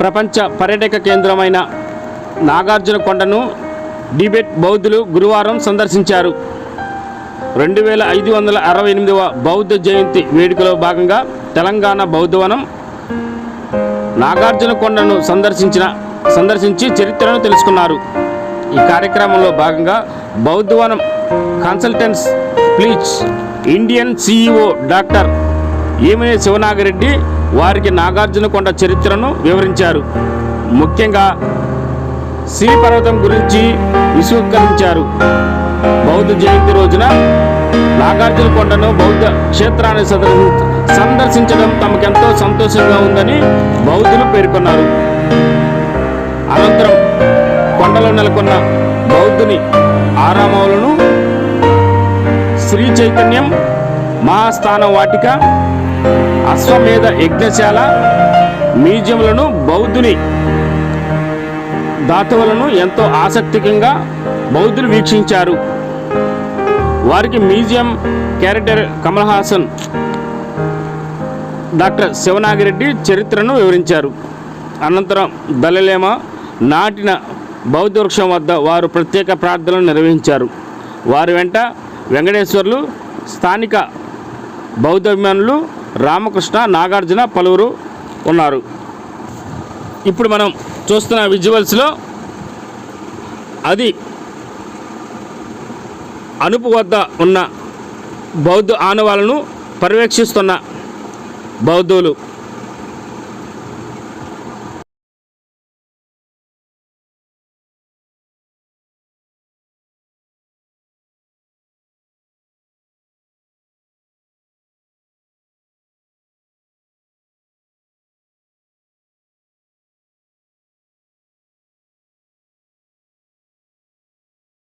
ప్రపంచ పర్యాటక కేంద్రమైన నాగార్జున కొండను టిబెట్ బౌద్ధులు గురువారం సందర్శించారు. రెండు వేల ఐదు వందల అరవై ఎనిమిదవ బౌద్ధ జయంతి వేడుకలో భాగంగా తెలంగాణ బౌద్ధవనం నాగార్జున కొండను సందర్శించిన సందర్శించి చరిత్రను తెలుసుకున్నారు. ఈ కార్యక్రమంలో భాగంగా Buddhavanam consultants Pleach Indian CEO doctor ఏమినే Sivanagireddy వారికి నాగార్జునకొండ చరిత్రను వివరించారు. ముఖ్యంగా శ్రీపర్వతం గురించి విశ్వకరించారు బౌద్ధ జయంతి రోజున నాగార్జునకొండను బౌద్ధ క్షేత్రాన్ని సందర్శించడం తమకెంతో సంతోషంగా ఉందని బౌద్ధులు పేర్కొన్నారు. అనంతరం కొండలో నెలకొన్న బౌద్ధుని ఆరామములను శ్రీ చైతన్యం మహాస్థానం వాటిక అశ్వమేధ యజ్ఞశాల మ్యూజియంలను బౌద్ధుని దాతవులను ఎంతో ఆసక్తికంగా బౌద్ధులు వీక్షించారు. వారికి museum character Kamal Haasan doctor Sivanagireddy చరిత్రను వివరించారు. అనంతరం దళలేమ నాటిన బౌద్ధ వృక్షం వద్ద వారు ప్రత్యేక ప్రార్థనలు నిర్వహించారు. వారి వెంట వెంకటేశ్వర్లు స్థానిక బౌద్ధాభిమానులు రామకృష్ణ నాగార్జున పలువురు ఉన్నారు. ఇప్పుడు మనం చూస్తున్న విజువల్స్లో అది అనుపు వద్ద ఉన్న బౌద్ధ ఆనవాలను పర్యవేక్షిస్తున్న బౌద్ధులు.